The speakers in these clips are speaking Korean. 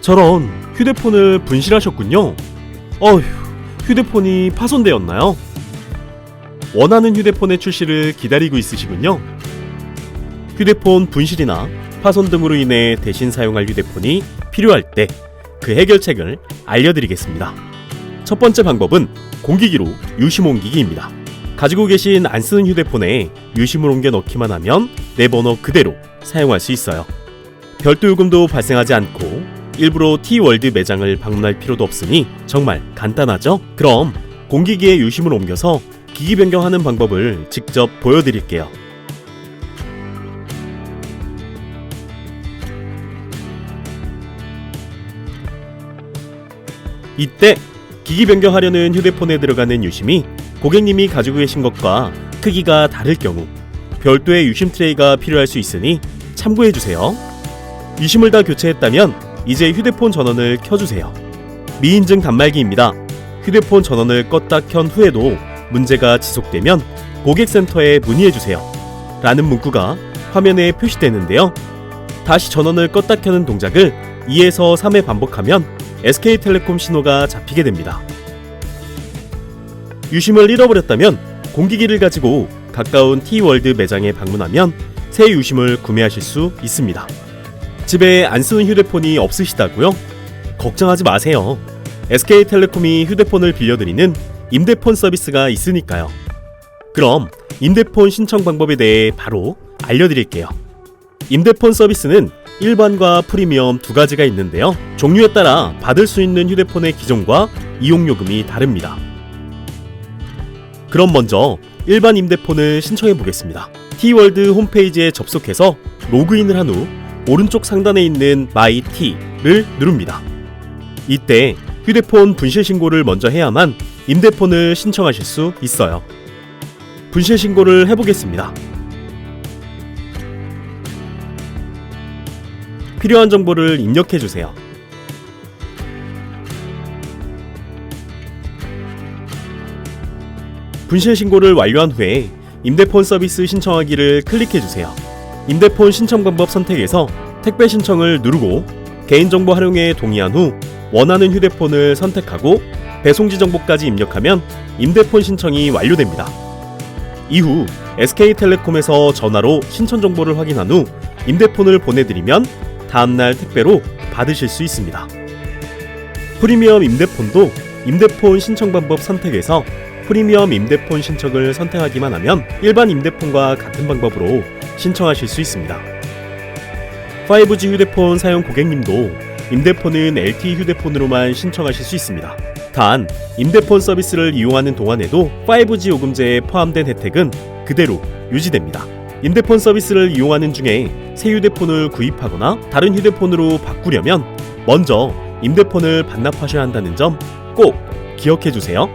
저런 휴대폰을 분실하셨군요. 어휴, 휴대폰이 파손되었나요? 원하는 휴대폰의 출시를 기다리고 있으시군요. 휴대폰 분실이나 파손 등으로 인해 대신 사용할 휴대폰이 필요할 때 그 해결책을 알려드리겠습니다. 첫 번째 방법은 공기기로 유심 옮기기입니다. 가지고 계신 안 쓰는 휴대폰에 유심을 옮겨 넣기만 하면 내 번호 그대로 사용할 수 있어요. 별도 요금도 발생하지 않고 일부러 T월드 매장을 방문할 필요도 없으니 정말 간단하죠? 그럼 공기기에 유심을 옮겨서 기기 변경하는 방법을 직접 보여드릴게요. 이때 기기 변경하려는 휴대폰에 들어가는 유심이 고객님이 가지고 계신 것과 크기가 다를 경우 별도의 유심 트레이가 필요할 수 있으니 참고해 주세요. 유심을 다 교체했다면 이제 휴대폰 전원을 켜주세요. 미인증 단말기입니다. 휴대폰 전원을 껐다 켠 후에도 문제가 지속되면 고객센터에 문의해 주세요. 라는 문구가 화면에 표시되는데요. 다시 전원을 껐다 켜는 동작을 2에서 3회 반복하면 SK텔레콤 신호가 잡히게 됩니다. 유심을 잃어버렸다면 공기기를 가지고 가까운 T월드 매장에 방문하면 새 유심을 구매하실 수 있습니다. 집에 안 쓰는 휴대폰이 없으시다고요? 걱정하지 마세요. SK텔레콤이 휴대폰을 빌려드리는 임대폰 서비스가 있으니까요. 그럼 임대폰 신청 방법에 대해 바로 알려드릴게요. 임대폰 서비스는 일반과 프리미엄 두 가지가 있는데요. 종류에 따라 받을 수 있는 휴대폰의 기종과 이용 요금이 다릅니다. 그럼 먼저 일반 임대폰을 신청해 보겠습니다. T월드 홈페이지에 접속해서 로그인을 한 후 오른쪽 상단에 있는 마이 T를 누릅니다. 이때 휴대폰 분실 신고를 먼저 해야만 임대폰을 신청하실 수 있어요. 분실 신고를 해보겠습니다. 필요한 정보를 입력해 주세요. 분실 신고를 완료한 후에 임대폰 서비스 신청하기를 클릭해 주세요. 임대폰 신청 방법 선택에서 택배 신청을 누르고 개인정보 활용에 동의한 후 원하는 휴대폰을 선택하고 배송지 정보까지 입력하면 임대폰 신청이 완료됩니다. 이후 SK텔레콤에서 전화로 신청 정보를 확인한 후 임대폰을 보내드리면 다음날 택배로 받으실 수 있습니다. 프리미엄 임대폰도 임대폰 신청 방법 선택에서 프리미엄 임대폰 신청을 선택하기만 하면 일반 임대폰과 같은 방법으로 신청하실 수 있습니다. 5G 휴대폰 사용 고객님도 임대폰은 LTE 휴대폰으로만 신청하실 수 있습니다. 단, 임대폰 서비스를 이용하는 동안에도 5G 요금제에 포함된 혜택은 그대로 유지됩니다. 임대폰 서비스를 이용하는 중에 새 휴대폰을 구입하거나 다른 휴대폰으로 바꾸려면 먼저 임대폰을 반납하셔야 한다는 점 꼭 기억해 주세요.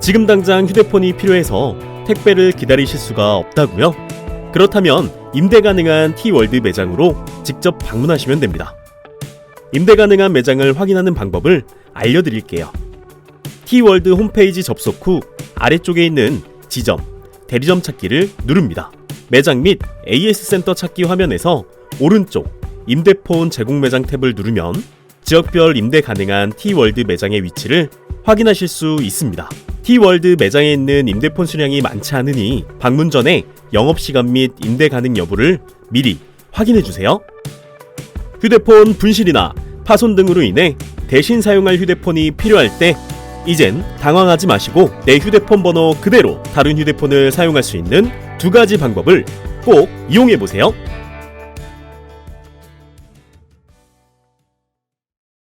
지금 당장 휴대폰이 필요해서 택배를 기다리실 수가 없다고요? 그렇다면 임대 가능한 T월드 매장으로 직접 방문하시면 됩니다. 임대 가능한 매장을 확인하는 방법을 알려드릴게요. T월드 홈페이지 접속 후 아래쪽에 있는 지점, 대리점 찾기를 누릅니다. 매장 및 AS 센터 찾기 화면에서 오른쪽 임대폰 제공 매장 탭을 누르면 지역별 임대 가능한 T월드 매장의 위치를 확인하실 수 있습니다. T월드 매장에 있는 임대폰 수량이 많지 않으니 방문 전에 영업시간 및 임대 가능 여부를 미리 확인해 주세요. 휴대폰 분실이나 파손 등으로 인해 대신 사용할 휴대폰이 필요할 때 이젠 당황하지 마시고 내 휴대폰 번호 그대로 다른 휴대폰을 사용할 수 있는 두 가지 방법을 꼭 이용해 보세요.